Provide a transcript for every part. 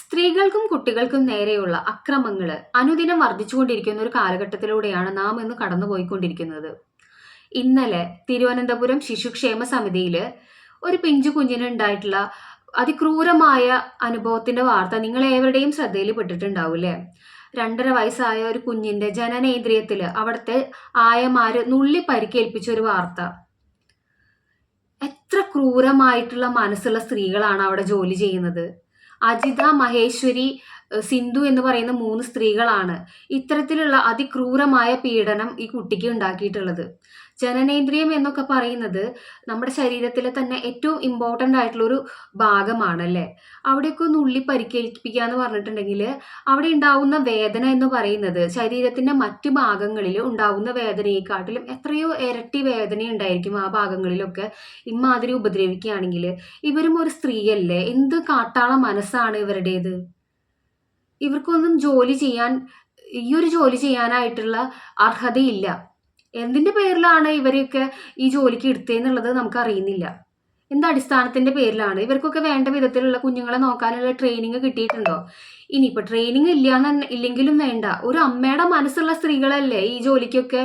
സ്ത്രീകൾക്കും കുട്ടികൾക്കും നേരെയുള്ള അക്രമങ്ങൾ അനുദിനം വർദ്ധിച്ചുകൊണ്ടിരിക്കുന്ന ഒരു കാലഘട്ടത്തിലൂടെയാണ് നാം ഇന്ന് കടന്നുപോയിക്കൊണ്ടിരിക്കുന്നത്. ഇന്നലെ തിരുവനന്തപുരം ശിശുക്ഷേമ സമിതിയിൽ ഒരു പിഞ്ചു കുഞ്ഞിന് ഉണ്ടായിട്ടുള്ള അതിക്രൂരമായ അനുഭവത്തിന്റെ വാർത്ത നിങ്ങൾ ഏവരുടെയും ശ്രദ്ധയിൽ പെട്ടിട്ടുണ്ടാവില്ലേ? രണ്ടര വയസ്സായ ഒരു കുഞ്ഞിന്റെ ജനനേന്ദ്രിയത്തിൽ അവിടുത്തെ ആയമാര് നുള്ളി പരിക്കേൽപ്പിച്ച ഒരു വാർത്ത. എത്ര ക്രൂരമായിട്ടുള്ള മനസ്സുള്ള സ്ത്രീകളാണ് അവിടെ ജോലി ചെയ്യുന്നത്? അജിത മഹേശ്വരി സിന്ധു എന്ന് പറയുന്ന മൂന്ന് സ്ത്രീകളാണ് ഇത്തരത്തിലുള്ള അതിക്രൂരമായ പീഡനം ഈ കുട്ടിക്ക് ഉണ്ടാക്കിയിട്ടുള്ളത്. ജനനേന്ദ്രിയം എന്നൊക്കെ പറയുന്നത് നമ്മുടെ ശരീരത്തിലെ തന്നെ ഏറ്റവും ഇമ്പോർട്ടന്റ് ആയിട്ടുള്ള ഒരു ഭാഗമാണല്ലേ? അവിടെയൊക്കെ ഒന്ന് ഉള്ളി പരിക്കേൽപ്പിക്കുക എന്ന് പറഞ്ഞിട്ടുണ്ടെങ്കിൽ അവിടെ ഉണ്ടാവുന്ന വേദന എന്ന് പറയുന്നത് ശരീരത്തിന്റെ മറ്റ് ഭാഗങ്ങളിൽ ഉണ്ടാവുന്ന വേദനയെക്കാട്ടിലും എത്രയോ ഇരട്ടി വേദന ഉണ്ടായിരിക്കും ആ ഭാഗങ്ങളിലൊക്കെ ഇമാതിരി ഉപദ്രവിക്കുകയാണെങ്കിൽ ഇവരും ഒരു സ്ത്രീയല്ലേ? എന്ത് കാട്ടാള മനസ്സാണ് ഇവരുടേത്? ഇവർക്കൊന്നും ജോലി ചെയ്യാൻ ഈ ഒരു ജോലി ചെയ്യാനായിട്ടുള്ള അർഹതയില്ല. എന്തിന്റെ പേരിലാണ് ഇവരെയൊക്കെ ഈ ജോലിക്ക് എടുത്തതെന്നുള്ളത് എന്ത് അടിസ്ഥാനത്തിന്റെ പേരിലാണ്? ഇവർക്കൊക്കെ വേണ്ട വിധത്തിലുള്ള കുഞ്ഞുങ്ങളെ നോക്കാനുള്ള ട്രെയിനിങ് കിട്ടിയിട്ടുണ്ടോ? ഇനിയിപ്പോൾ ട്രെയിനിങ് ഇല്ലാന്ന് ഇല്ലെങ്കിലും വേണ്ട. ഒരു അമ്മയുടെ മനസ്സുള്ള സ്ത്രീകളല്ലേ ഈ ജോലിക്കൊക്കെ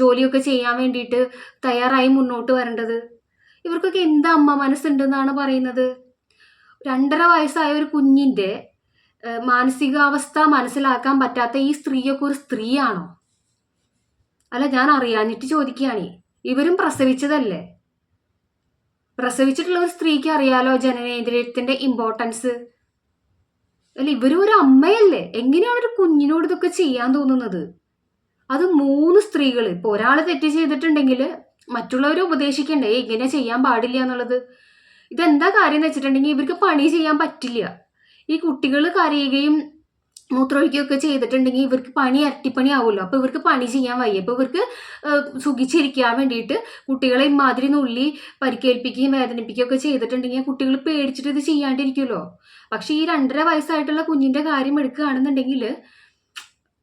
ജോലിയൊക്കെ ചെയ്യാൻ വേണ്ടിയിട്ട് തയ്യാറായി മുന്നോട്ട് വരേണ്ടത്? ഇവർക്കൊക്കെ എന്താ അമ്മ മനസ്സുണ്ടെന്നാണ് പറയുന്നത്? രണ്ടര വയസ്സായ ഒരു കുഞ്ഞിന്റെ മാനസികാവസ്ഥ മനസ്സിലാക്കാൻ പറ്റാത്ത ഈ സ്ത്രീയൊക്കെ ഒരു സ്ത്രീയാണോ? അല്ല ഞാൻ അറിയാഞ്ഞിട്ട് ചോദിക്കുകയാണേ. ഇവരും പ്രസവിച്ചതല്ലേ? പ്രസവിച്ചിട്ടുള്ള ഒരു സ്ത്രീക്ക് അറിയാലോ ജനനേന്ദ്രിയത്തിന്റെ ഇമ്പോർട്ടൻസ് അല്ല ഇവരും ഒരു അമ്മയല്ലേ? എങ്ങനെയാണ് ഒരു കുഞ്ഞിനോട് ഇതൊക്കെ ചെയ്യാൻ തോന്നുന്നത്? അത് മൂന്ന് സ്ത്രീകൾ ഇപ്പൊ ഒരാൾ തെറ്റ് ചെയ്തിട്ടുണ്ടെങ്കിൽ മറ്റുള്ളവരെ ഉപദേശിക്കണ്ടേ? "ഏയ് ഇങ്ങനെ ചെയ്യാൻ പാടില്ല എന്നുള്ളത്? ഇതെന്താ കാര്യം എന്ന് വെച്ചിട്ടുണ്ടെങ്കിൽ ഇവർക്ക് പണി ചെയ്യാൻ പറ്റില്ല. ഈ കുട്ടികൾ കരയുകയും മൂത്രമൊഴിക്കുകയൊക്കെ ചെയ്തിട്ടുണ്ടെങ്കിൽ ഇവർക്ക് പണി ഇരട്ടിപ്പണി ആവുമല്ലോ അപ്പോൾ ഇവർക്ക് പണി ചെയ്യാൻ വയ്യ. അപ്പോൾ ഇവർക്ക് സുഖിച്ചിരിക്കാൻ വേണ്ടിയിട്ട് കുട്ടികളെ ഇമാതിരി നുള്ളി പരിക്കേൽപ്പിക്കുകയും വേദനിപ്പിക്കുകയും ഒക്കെ ചെയ്തിട്ടുണ്ടെങ്കിൽ കുട്ടികൾ പേടിച്ചിട്ട് ഇത് ചെയ്യാണ്ടിരിക്കുമല്ലോ. പക്ഷെ ഈ രണ്ടര വയസ്സായിട്ടുള്ള കുഞ്ഞിന്റെ കാര്യം എടുക്കുകയാണെന്നുണ്ടെങ്കിൽ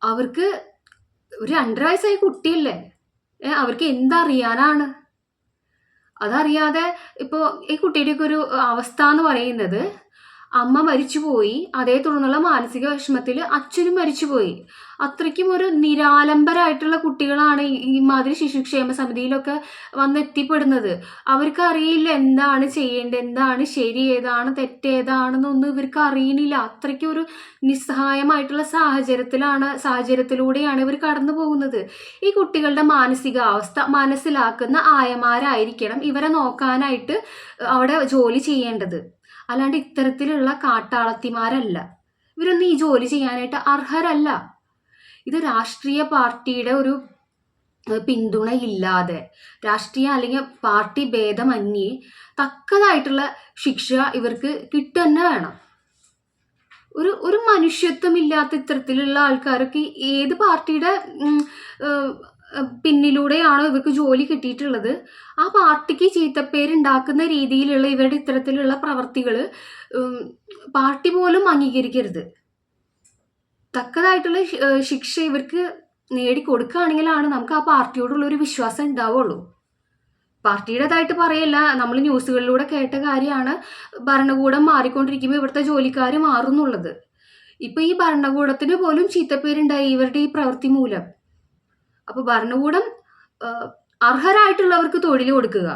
അവർക്ക് ഒരു രണ്ടര വയസ്സായ കുട്ടിയല്ലേ? അവർക്ക് എന്തറിയാനാണ്? അതറിയാതെ ഇപ്പോൾ ഈ കുട്ടിയുടെയൊക്കെ ഒരു അവസ്ഥ എന്ന് പറയുന്നത് അമ്മ മരിച്ചുപോയി. അതേ തുടർന്നുള്ള മാനസിക വിഷമത്തിൽ അച്ഛനും മരിച്ചുപോയി. അത്രയ്ക്കും ഒരു നിരാലംബരായിട്ടുള്ള കുട്ടികളാണ് ഈ- മാതിരി ശിശുക്ഷേമ സമിതിയിലൊക്കെ വന്നെത്തിപ്പെടുന്നത്. അവർക്ക് അറിയില്ല എന്താണ് ചെയ്യേണ്ടത് എന്താണ് ശരി ഏതാണ് തെറ്റ് ഏതാണെന്നൊന്നും ഇവർക്ക് അറിയണില്ല. അത്രയ്ക്കും ഒരു നിസ്സഹായമായിട്ടുള്ള സാഹചര്യത്തിലാണ് സാഹചര്യത്തിലൂടെയാണ് ഇവർ കടന്നു പോകുന്നത്. ഈ കുട്ടികളുടെ മാനസികാവസ്ഥ മനസ്സിലാക്കുന്ന ആയമാരായിരിക്കണം ഇവരെ നോക്കാനായിട്ട് അവിടെ ജോലി ചെയ്യേണ്ടത്. അല്ലാണ്ട് ഇത്തരത്തിലുള്ള കാട്ടാളത്തിമാരല്ല. ഇവരൊന്നും ഈ ജോലി ചെയ്യാനായിട്ട് അർഹരല്ല. ഇത് രാഷ്ട്രീയ പാർട്ടിയുടെ ഒരു പിന്തുണ പിന്തുണയില്ലാതെ രാഷ്ട്രീയ അല്ലെങ്കിൽ പാർട്ടി ഭേദമന്യേ തക്കതായിട്ടുള്ള ശിക്ഷ ഇവർക്ക് കിട്ടുക വേണം. ഒരു ഒരു മനുഷ്യത്വം ഇല്ലാത്ത ഇത്തരത്തിലുള്ള ആൾക്കാരൊക്കെ ഏത് പാർട്ടിയുടെ പിന്നിലൂടെയാണോ ഇവർക്ക് ജോലി കിട്ടിയിട്ടുള്ളത്? ആ പാർട്ടിക്ക് ചീത്തപ്പേരുണ്ടാക്കുന്ന രീതിയിലുള്ള ഇവരുടെ ഇത്തരത്തിലുള്ള പ്രവർത്തികൾ പാർട്ടി പോലും അംഗീകരിക്കരുത്. തക്കതായിട്ടുള്ള ശിക്ഷ ഇവർക്ക് നേടിക്കൊടുക്കുകയാണെങ്കിലാണ് നമുക്ക് ആ പാർട്ടിയോടുള്ള ഒരു വിശ്വാസം ഉണ്ടാവുള്ളൂ. പാർട്ടിയുടേതായിട്ട് പറയല്ല നമ്മൾ ന്യൂസുകളിലൂടെ കേട്ട കാര്യമാണ് ഭരണകൂടം മാറിക്കൊണ്ടിരിക്കുമ്പോൾ ഇവിടുത്തെ ജോലിക്കാർ മാറുന്നുള്ളത്. ഇപ്പൊ ഈ ഭരണകൂടത്തിന് പോലും ചീത്തപ്പേരുണ്ടായി ഇവരുടെ ഈ പ്രവൃത്തി മൂലം. അപ്പൊ ഭരണകൂടം അർഹരായിട്ടുള്ളവർക്ക് തൊഴിൽ കൊടുക്കുക.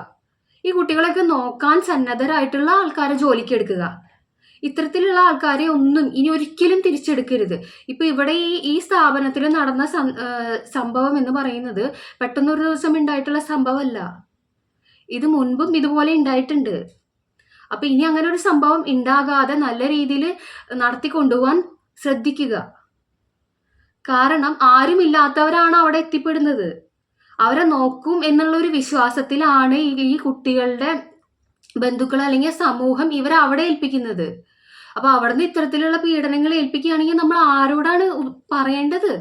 ഈ കുട്ടികളൊക്കെ നോക്കാൻ സന്നദ്ധരായിട്ടുള്ള ആൾക്കാരെ ജോലിക്ക് എടുക്കുക. ഇത്തരത്തിലുള്ള ആൾക്കാരെ ഒന്നും ഇനി ഒരിക്കലും തിരിച്ചെടുക്കരുത്. ഇപ്പൊ ഇവിടെ ഈ ഈ സ്ഥാപനത്തിൽ നടന്ന സംഭവം എന്ന് പറയുന്നത് പെട്ടെന്നൊരു ദിവസം ഉണ്ടായിട്ടുള്ള സംഭവമല്ല. ഇത് മുൻപും ഇതുപോലെ ഉണ്ടായിട്ടുണ്ട്. അപ്പൊ ഇനി അങ്ങനെ ഒരു സംഭവം ഉണ്ടാകാതെ നല്ല രീതിയിൽ നടത്തി കൊണ്ടുപോകാൻ ശ്രദ്ധിക്കുക. കാരണം ആരുമില്ലാത്തവരാണ് അവിടെ എത്തിപ്പെടുന്നത്. അവരെ നോക്കും എന്നുള്ള ഒരു വിശ്വാസത്തിലാണ് ഈ കുട്ടികളുടെ ബന്ധുക്കൾ അല്ലെങ്കിൽ സമൂഹം ഇവരെ അവിടെ ഏൽപ്പിക്കുന്നത്. അപ്പൊ അവിടുന്ന് ഇത്തരത്തിലുള്ള പീഡനങ്ങൾ ഏൽപ്പിക്കുകയാണെങ്കിൽ നമ്മൾ ആരോടാണ് പറയേണ്ടത്?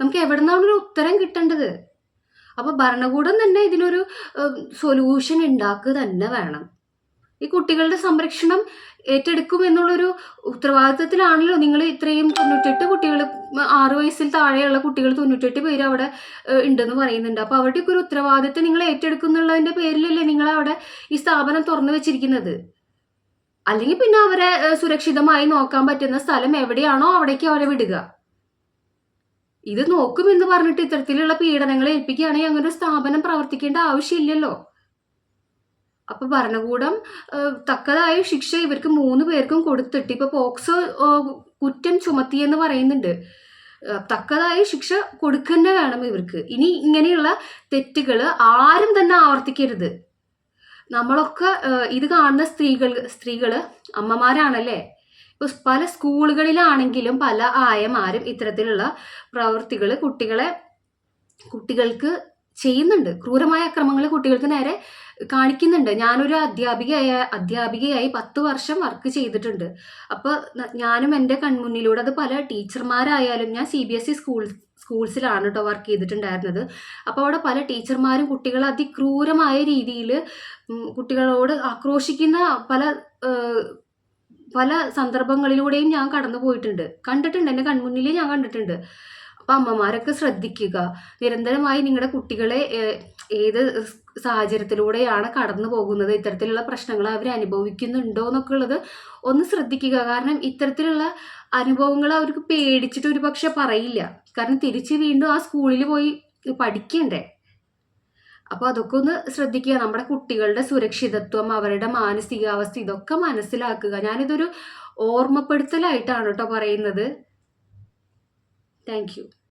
നമുക്ക് എവിടെ നിന്നാണ് ഒരു ഉത്തരം കിട്ടേണ്ടത്? അപ്പൊ ഭരണകൂടം തന്നെ ഇതിനൊരു സൊല്യൂഷൻ ഉണ്ടാക്കുക തന്നെ വേണം. ഈ കുട്ടികളുടെ സംരക്ഷണം ഏറ്റെടുക്കും എന്നുള്ളൊരു ഉത്തരവാദിത്തത്തിലാണല്ലോ നിങ്ങൾ ഇത്രയും തൊണ്ണൂറ്റെട്ട് കുട്ടികൾ ആറ് വയസ്സിൽ താഴെയുള്ള കുട്ടികൾ തൊണ്ണൂറ്റെട്ട് പേര് അവിടെ ഉണ്ടെന്ന് പറയുന്നുണ്ട്. അപ്പോൾ അവരുടെയൊക്കെ ഒരു ഉത്തരവാദിത്തം നിങ്ങൾ ഏറ്റെടുക്കുന്നുള്ളതിന്റെ പേരിലല്ലേ നിങ്ങൾ അവിടെ ഈ സ്ഥാപനം തുറന്നു വെച്ചിരിക്കുന്നത്? അല്ലെങ്കിൽ പിന്നെ അവരെ സുരക്ഷിതമായി നോക്കാൻ പറ്റുന്ന സ്ഥലം എവിടെയാണോ അവിടേക്ക് അവരെ വിടുക. ഇത് നോക്കുമെന്ന് പറഞ്ഞിട്ട് ഇത്തരത്തിലുള്ള പീഡനങ്ങൾ ഏൽപ്പിക്കുകയാണെങ്കിൽ അങ്ങനെ ഒരു സ്ഥാപനം പ്രവർത്തിക്കേണ്ട ആവശ്യമില്ലല്ലോ. അപ്പൊ ഭരണകൂടം തക്കതായ ശിക്ഷ ഇവർക്ക് മൂന്ന് പേർക്കും കൊടുത്തിട്ട് ഇപ്പൊ പോക്സോ കുറ്റം ചുമത്തിയെന്ന് പറയുന്നുണ്ട്. തക്കതായ ശിക്ഷ കൊടുക്കന്നെ വേണം ഇവർക്ക്. ഇനി ഇങ്ങനെയുള്ള തെറ്റുകൾ ആരും തന്നെ ആവർത്തിക്കരുത്. നമ്മളൊക്കെ ഇത് കാണുന്ന സ്ത്രീകൾ സ്ത്രീകൾ അമ്മമാരാണല്ലേ? ഇപ്പൊ പല സ്കൂളുകളിലാണെങ്കിലും പല ആയമാരും ഇത്തരത്തിലുള്ള പ്രവൃത്തികൾ കുട്ടികളെ കുട്ടികൾക്ക് ചെയ്യുന്നുണ്ട്. ക്രൂരമായ അക്രമങ്ങൾ കുട്ടികൾക്ക് നേരെ കാണിക്കുന്നുണ്ട്. ഞാനൊരു അധ്യാപികയായ അധ്യാപികയായി പത്ത് വർഷം വർക്ക് ചെയ്തിട്ടുണ്ട്. അപ്പോൾ ഞാനും എന്റെ കൺമുന്നിലൂടെ അത് പല ടീച്ചർമാരായാലും ഞാൻ C B S E school സ്കൂൾസിലാണ് കേട്ടോ വർക്ക് ചെയ്തിട്ടുണ്ടായിരുന്നത്. അപ്പോൾ അവിടെ പല ടീച്ചർമാരും കുട്ടികളെ അതിക്രൂരമായ രീതിയിൽ കുട്ടികളോട് ആക്രോശിക്കുന്ന പല പല സന്ദർഭങ്ങളിലൂടെയും ഞാൻ കടന്നു പോയിട്ടുണ്ട് കണ്ടിട്ടുണ്ട്. എന്റെ കൺമുന്നിൽ ഞാൻ കണ്ടിട്ടുണ്ട്. അപ്പം അമ്മമാരൊക്കെ ശ്രദ്ധിക്കുക. നിരന്തരമായി നിങ്ങളുടെ കുട്ടികളെ ഏത് സാഹചര്യത്തിലൂടെയാണ് കടന്നു പോകുന്നത്? ഇത്തരത്തിലുള്ള പ്രശ്നങ്ങൾ അവർ അനുഭവിക്കുന്നുണ്ടോ എന്നൊക്കെ ഉള്ളത് ഒന്ന് ശ്രദ്ധിക്കുക. കാരണം ഇത്തരത്തിലുള്ള അനുഭവങ്ങൾ അവർക്ക് പേടിച്ചിട്ട് ഒരു പക്ഷെ പറയില്ല. കാരണം തിരിച്ച് വീണ്ടും ആ സ്കൂളിൽ പോയി പഠിക്കണ്ടേ? അപ്പോൾ അതൊക്കെ ഒന്ന് ശ്രദ്ധിക്കുക. നമ്മുടെ കുട്ടികളുടെ സുരക്ഷിതത്വം അവരുടെ മാനസികാവസ്ഥ ഇതൊക്കെ മനസ്സിലാക്കുക. ഞാനിതൊരു ഓർമ്മപ്പെടുത്തലായിട്ടാണ് കേട്ടോ പറയുന്നത്. Thank you.